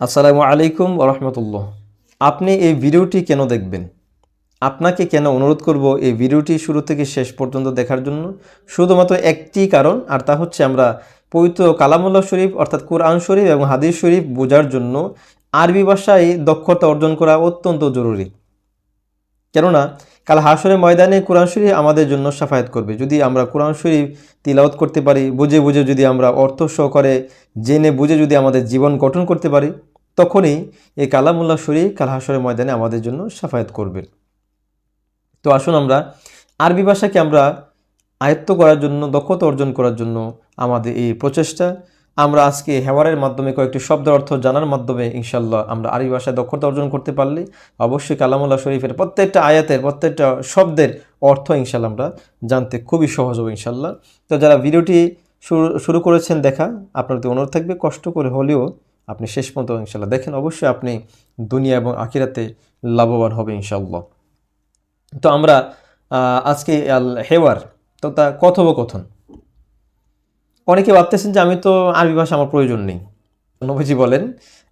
আসসালামু আলাইকুম ওরহমতুল্লাহ আপনি এই ভিডিওটি কেন দেখবেন? আপনাকে কেন অনুরোধ করব এই ভিডিওটি শুরু থেকে শেষ পর্যন্ত দেখার জন্য? শুধুমাত্র একটি কারণ, আর তা হচ্ছে আমরা পবিত্র কালামুল্লাহ শরীফ, অর্থাৎ কোরআন শরীফ এবং হাদিস শরীফ বোঝার জন্য আরবি ভাষায় দক্ষতা অর্জন করা অত্যন্ত জরুরি। কেননা কাল হাসরের ময়দানে কোরআন শরীফ আমাদের জন্য সাফায়াত করবে। যদি আমরা কোরআন শরীফ তিলাওয়াত করতে পারি, বুঝে বুঝে যদি আমরা অর্থ সহকারে, জেনে বুঝে যদি আমাদের জীবন গঠন করতে পারি, তখনই এই কালামুল্লাহ শরীফ কাল হাসরের ময়দানে আমাদের জন্য সাফায়াত করবে। তো আসুন আমরা আরবি ভাষাকে আমরা আয়ত্ত করার জন্য, দক্ষতা অর্জন করার জন্য আমাদের এই প্রচেষ্টা আমরা আজকে হেওয়ারের মাধ্যমে কয়েকটি শব্দের অর্থ জানার মাধ্যমে ইনশাল্লাহ আমরা আরবি ভাষায় দক্ষতা অর্জন করতে পারলে অবশ্যই কালামুল্লাহ শরীফের প্রত্যেকটা আয়াতের, প্রত্যেকটা শব্দের অর্থ ইনশাল্লাহ আমরা জানতে খুবই সহজ হবে ইনশাল্লাহ তো যারা ভিডিওটি শুরু শুরু করেছেন দেখা আপনার তো অনুরোধ থাকবে কষ্ট করে হলেও আপনি শেষ পর্যন্ত ইনশাল্লাহ দেখেন, অবশ্যই আপনি দুনিয়া এবং আখিরাতে লাভবান হবে ইনশাল্লাহ তো আমরা আজকে হেওয়ার তো তা কথোপকথন। অনেকে ভাবতেছেন যে আমি তো আরবি ভাষা আমার প্রয়োজন নেই। নবীজি বলেন,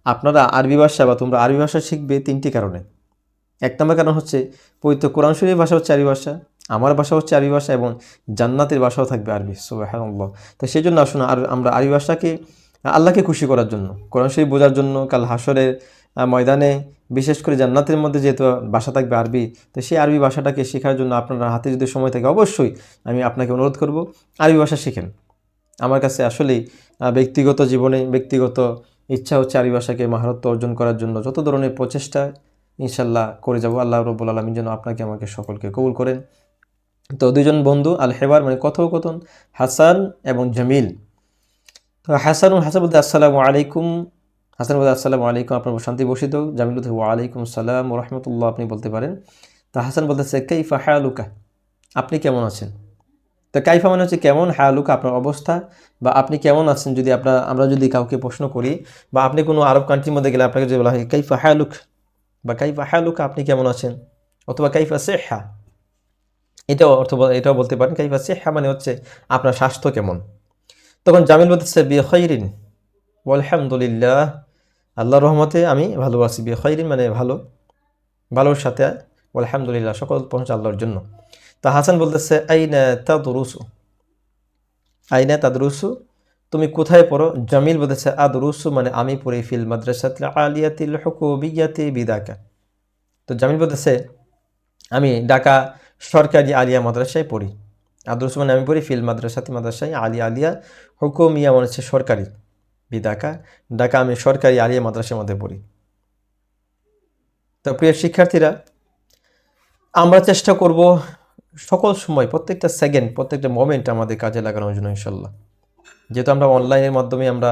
আপনারা আরবি ভাষা বা তোমরা আরবি ভাষা শিখবে তিনটি কারণে। এক নম্বর কারণ হচ্ছে, পবিত্র কোরআন শরীফ ভাষা হচ্ছে আরবি ভাষা, আমার ভাষা হচ্ছে আরবি ভাষা এবং জান্নাতের ভাষাও থাকবে আরবি সুবাহান্লাহ তো সেই জন্য আসুন আর আমরা আরবি ভাষাকে, আল্লাহকে খুশি করার জন্য, কোরআন শরীফ বোঝার জন্য, কাল হাসরের ময়দানে, বিশেষ করে জান্নাতের মধ্যে যেহেতু ভাষা থাকবে আরবি, তো সেই আরবি ভাষাটাকে শেখার জন্য আপনার হাতে যদি সময় থাকে, অবশ্যই আমি আপনাকে অনুরোধ করব, আরবি ভাষা শেখেন। আমার কাছে আসলেই ব্যক্তিগত জীবনে ব্যক্তিগত ইচ্ছা হচ্ছে আরবি ভাষাকে মাহারত্ব অর্জন করার জন্য যত ধরনের প্রচেষ্টা ইনশাল্লাহ করে যাব। আল্লাহ রব্বুল আলমীর জন্য আপনাকে, আমাকে সকলকে কবুল করেন। তো দুজন বন্ধু, আল হেবার মানে কথোপকথন, হাসান এবং জামিল। তো হাসান হাসান বলতে, আসসালামু আলাইকুম। হাসান বলতে, আসসালামু আলাইকুম। আপনার শান্তি বসিত জামিল বলতে, ওয়ালাইকুম সালাম রহমতুল্লাহ। আপনি বলতে পারেন। তো হাসান বলতেছে, কাইফা হায়ালুকা আপনি কেমন আছেন? তো কাইফা মানে হচ্ছে কেমন? হায়ালুকা আপনার অবস্থা? বা আপনি কেমন আছেন যদি আপনার, আমরা যদি কাউকে প্রশ্ন করি? বা আপনি কোনো আরব কান্ট্রির মধ্যে গেলে আপনাকে যদি বলা হয়, কাইফা হায়ালুক বা, কাইফা হায়ালুক আপনি কেমন আছেন? অথবা, কাইফা, সেহা? এটাও অর্থ এটাও বলতে পারেন। কাইফা, সেহা মানে হচ্ছে আপনার স্বাস্থ্য কেমন? তখন জামিল বলতেছে, বি খৈরিন আলহামদুলিল্লাহ আল্লাহ রহমতে আমি ভালো আছি বি খৈরিন মানে ভালো, ভালোর সাথে আলহামদুলিল্লাহ সকল পৌঁছে আল্লাহর জন্য। তা হাসান বলতেছে, আইনা তাদরুসু? আইনা তাদরুসু? তুমি কোথায় পড়ো? জামিল বলতেছে, আদরুসু মানে আমি পড়ি ফিল মাদ্রাসাত আলিয়াতিল হুকুবিয়াতি বিদাকা। তো জামিল বলতেছে, আমি ঢাকা সরকারি আলিয়া মাদ্রাসায় পড়ি। আদরুসু মানে আমি পড়ি ফিল মাদ্রাসাতি মাদ্রাসায় আলিয়া আলিয়া হুকুমিয়া মানে হচ্ছে সরকারি বিদাকা। ঢাকা আমি সরকারি আলিয়া মাদ্রাসার মধ্যে পড়ি। তো প্রিয় শিক্ষার্থীরা, আমরা চেষ্টা করব সকল সময়, প্রত্যেকটা সেকেন্ড প্রত্যেকটা মোমেন্ট আমাদের কাজে লাগানোর জন্য ইনশাল্লাহ যেহেতু আমরা অনলাইনের মাধ্যমে আমরা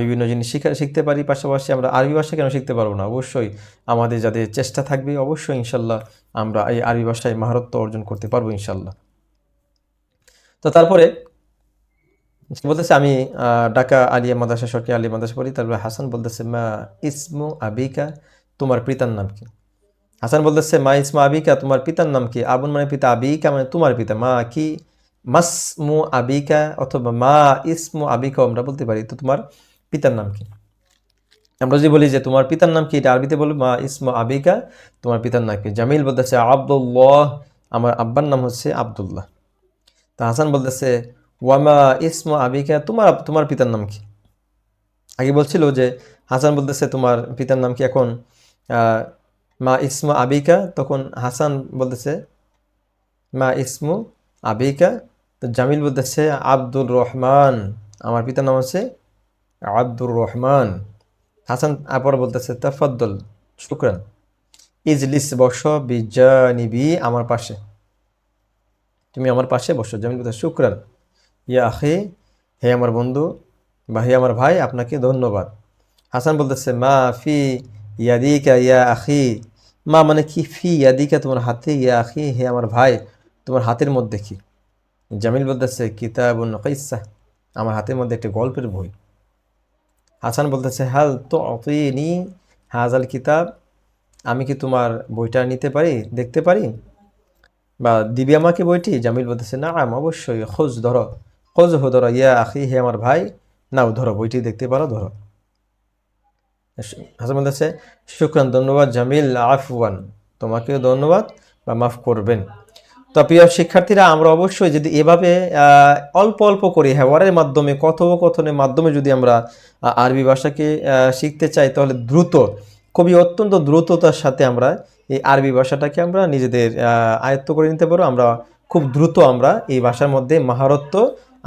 বিভিন্ন জিনিস শিখা, শিখতে পারি, পাশাপাশি আমরা আরবি ভাষা কেন শিখতে পারব না? অবশ্যই আমাদের যাদের চেষ্টা থাকবে, অবশ্যই ইনশাল্লাহ আমরা এই আরবি ভাষায় মাহারত্ব অর্জন করতে পারব ইনশাল্লাহ তো তারপরে, বলতেছে আমি ঢাকা আলিয়া মাদ্রাসা, সরকারি আলিয়া মাদ্রাসা পড়ি, তারপরে হাসান বলতেছে, মা, ইসমু আবিকা, তোমার পিতার নাম কি? হাসান বলতেছে, মা ইসমা আবিকা, তোমার পিতার নাম কি? আবুন মানে পিতা, আবিকা মানে তোমার পিতা। মা কি? মাসমু আবিকা অথবা মা ইসমু আবিকা আমরা বলতে পারি। তো তোমার পিতার নাম কি? আমরা যদি বলি যে তোমার পিতার নাম কি, এটা আরবিতে বলব মা ইসমু আবিকা, তোমার পিতার নাম কি? জামিল বলতেছে, আব্দুল্লাহ। আমার আব্বার নাম হচ্ছে আব্দুল্লাহ। তা হাসান বলতেছে ওয়ামা ইসমু আবিকা, তোমার তোমার পিতার নাম কি? আগে বলছিল যে হাসান বলতেছে, তোমার পিতার নাম কি এখন? মা ইসমু আবিকা, তখন হাসান বলতেছে, মা ইসমু আবিকা, তো জামিল বলতেছে, আব্দুর রহমান, আমার পিতার নাম হচ্ছে আব্দুর রহমান। হাসান আবার বলতেছে, তাফাদ্দল, শুক্রান। ইজলিস বস বিজানিবি, আমার পাশে। তুমি আমার পাশে বসো, জামিল বলতে শুক্রান। ইয়া আখি, হে আমার বন্ধু, বা হে আমার ভাই, আপনাকে ধন্যবাদ। হাসান বলতেছে, মা ফি ইয়াদিকা ইয়া আখি মা মানে কি ফি? ইয়াদিকা, তোমার হাতে? ইয়া আখি? হে আমার ভাই, তোমার হাতের মধ্যে কি? জামিল বলতেছে, কিতাবুন কাইসা আমার হাতের মধ্যে একটি গল্পের বই। হাসান বলতেছে, হাল তো অতইনি হাজাল কিতাব? আমি কি তোমার বইটা নিতে পারি, দেখতে পারি? বা দিবি আমাকে বইটি? জামিল বলতেছে না আম অবশ্যই, খোঁজ ধরো। খোঁজ হো ধরো, ইয়া আখি, হে আমার ভাই। নাও, ধরো, বইটি দেখতে পারো, ধরো। হাসান বলতেছে শুক্রান, ধন্যবাদ, জামিল, আফওয়ান। তোমাকেও ধন্যবাদ বা মাফ করবেন। তো প্রিয় শিক্ষার্থীরা, আমরা অবশ্যই যদি এভাবে অল্প অল্প করে হেওয়ারের মাধ্যমে, কথোপকথনের মাধ্যমে যদি আমরা আরবি ভাষাকে শিখতে চাই, তাহলে দ্রুত, খুবই অত্যন্ত দ্রুততার সাথে আমরা এই আরবি ভাষাটাকে আমরা নিজেদের আয়ত্ত করে নিতে পারব। আমরা খুব দ্রুত আমরা এই ভাষার মধ্যে মাহারত্ব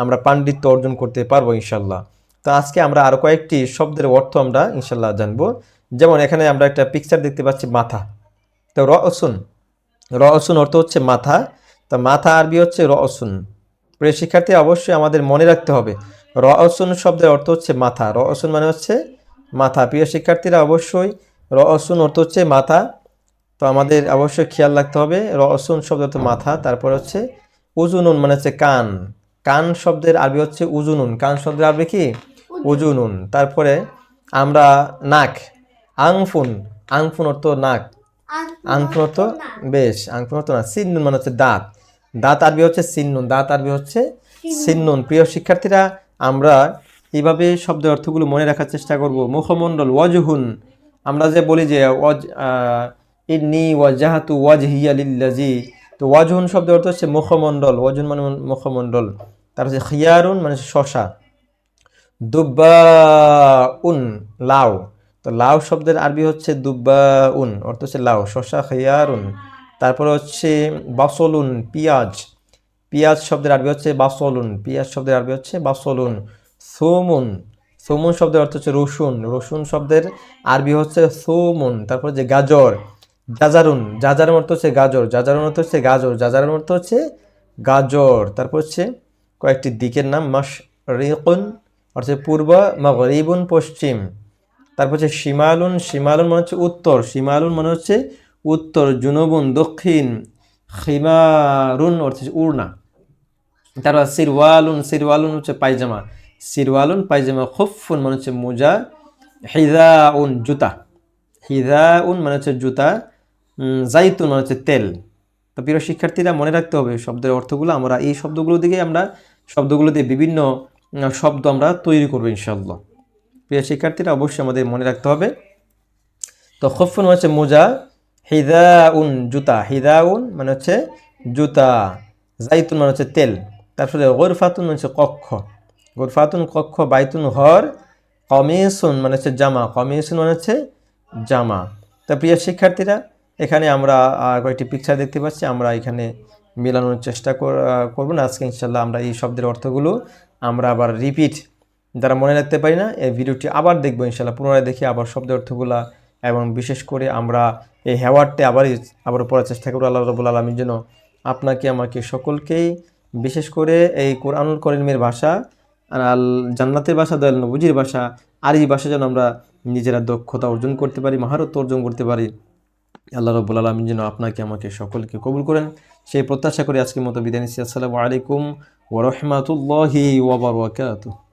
আমরা পাণ্ডিত্য অর্জন করতে পারব ইনশাল্লাহ তো আজকে আমরা আরও কয়েকটি শব্দের অর্থ আমরা ইনশাল্লাহ জানব। যেমন এখানে আমরা একটা পিকচার দেখতে পাচ্ছি, মাথা। তো রসুন রসুন অর্থ হচ্ছে মাথা। তো মাথা আরবি হচ্ছে রসুন প্রিয় শিক্ষার্থী, অবশ্যই আমাদের মনে রাখতে হবে রসুন শব্দের অর্থ হচ্ছে মাথা। রসুন মানে হচ্ছে মাথা। প্রিয় শিক্ষার্থীরা, অবশ্যই রসুন অর্থ হচ্ছে মাথা। তো আমাদের অবশ্যই খেয়াল রাখতে হবে রসুন শব্দ অর্থ মাথা, তারপর হচ্ছে উজুনুন মানে হচ্ছে কান। কান শব্দের আরবি হচ্ছে উজুনুন। কান শব্দের আরবি কি? উজুনুন। তারপরে আমরা নাক আংফুন আংফুন অর্থ নাক। আংফুন অর্থ বেশ আংফুন অর্থ না সিন্নুন মানে হচ্ছে দাঁত। দাঁত আরবি হচ্ছে সিন্নুন দাঁত আরবি হচ্ছে সিন্নুন। প্রিয় শিক্ষার্থীরা আমরা এইভাবে শব্দের অর্থগুলো মনে রাখার চেষ্টা করব। মুখমণ্ডল ওয়াজহুন। আমরা যে বলি যে ওয়াজ ইন্নি ওয়াজাহাতু ওয়াজহিয়া লিল্লাজি। তো ওয়াজহুন শব্দের অর্থ হচ্ছে মুখমণ্ডল। ওয়াজহুন মানে মুখমণ্ডল। তার হচ্ছে খিয়ারুন মানে শশা। দুব্বা উন লাউ। তো লাউ শব্দের আরবি হচ্ছে দুব্বা উন অর্থ হচ্ছে লাউ শশা খিয়ারুন। তারপরে হচ্ছে বাসলুন, পিঁয়াজ। পিঁয়াজ শব্দের আরবি হচ্ছে বাসলুন, পিঁয়াজ শব্দের আরবি হচ্ছে বাসলুন। সোমুন সোমুন শব্দের অর্থ হচ্ছে রসুন। রসুন শব্দের আরবি হচ্ছে সোমুন, তারপরে যে গাজর, জাজারুন। জাজারের অর্থ হচ্ছে গাজর জাজারুন অর্থ হচ্ছে গাজর, জাজারের অর্থ হচ্ছে গাজর। তারপর হচ্ছে কয়েকটি দিকের নাম মাস রিকুন অর্থাৎ পূর্ব মগরিবুন পশ্চিম, তারপর হচ্ছে সীমালুন সীমালুন মানে হচ্ছে উত্তর সীমালুন মানে হচ্ছে উত্তর, জুনুবুন, দক্ষিণ, খিমারুন অর্থ উড়না। তারপর সিরওয়ালুন সিরওয়ালুন হচ্ছে পায়জামা, সিরওয়ালুন, পায়জামা খুফুন মানে হচ্ছে মোজা, হিদাউন, জুতা। হিদাউন মানে হচ্ছে জুতা জাইতুন মানে হচ্ছে তেল। তো প্রিয় শিক্ষার্থীরা মনে রাখতে হবে, শব্দের অর্থগুলো, আমরা এই শব্দগুলো দিকে আমরা, শব্দগুলো দিয়ে বিভিন্ন শব্দ আমরা তৈরি করব ইনশাল্লাহ প্রিয় শিক্ষার্থীরা, অবশ্যই আমাদের মনে রাখতে হবে। তো খফুন হচ্ছে মোজা, হিদাউন জুতা। হিদাউন মানে হচ্ছে জুতা, জাইতুন মানে হচ্ছে তেল। তারপরে গোরফাতুন মানে হচ্ছে কক্ষ। গোরফাতুন, কক্ষ, বাইতুন, ঘর। কমিসুন মানে হচ্ছে জামা। কমিসুন মানে হচ্ছে জামা। তা প্রিয় শিক্ষার্থীরা, এখানে আমরা কয়েকটি পিকচার দেখতে পাচ্ছি। আমরা এখানে মেলানোর চেষ্টা কর- আহ, করব না। আজকে ইনশাল্লাহ আমরা এই শব্দের অর্থগুলো আমরা আবার রিপিট যারা মনে রাখতে পারি না। এই ভিডিওটি আবার দেখব ইনশাল্লাহ। পুনরায় দেখি আবার শব্দের অর্থগুলা এবং বিশেষ করে আমরা এই হ্যাওয়ার্ডটি আবার আবার পড়ার চেষ্টা করব আল্লাহ রবুল আলমীর জন্য আপনাকে আমাকে সকলকেই বিশেষ করে এই কোরআনুল করিমের ভাষা আল জান্নাতের ভাষা দয়াল নবুজির ভাষা আর এই ভাষা যেন আমরা নিজেরা দক্ষতা অর্জন করতে পারি মহারত অর্জন করতে পারি। আল্লাহ রব্বুল আলমিন জন্য আপনাকে আমাকে সকলকে কবুল করেন। সেই প্রত্যাশা করে আজকের মতো বিদায় নিচ্ছি। আসসালামু আলাইকুম ওরহমাতুল্লাহি ওবরাকাতুহ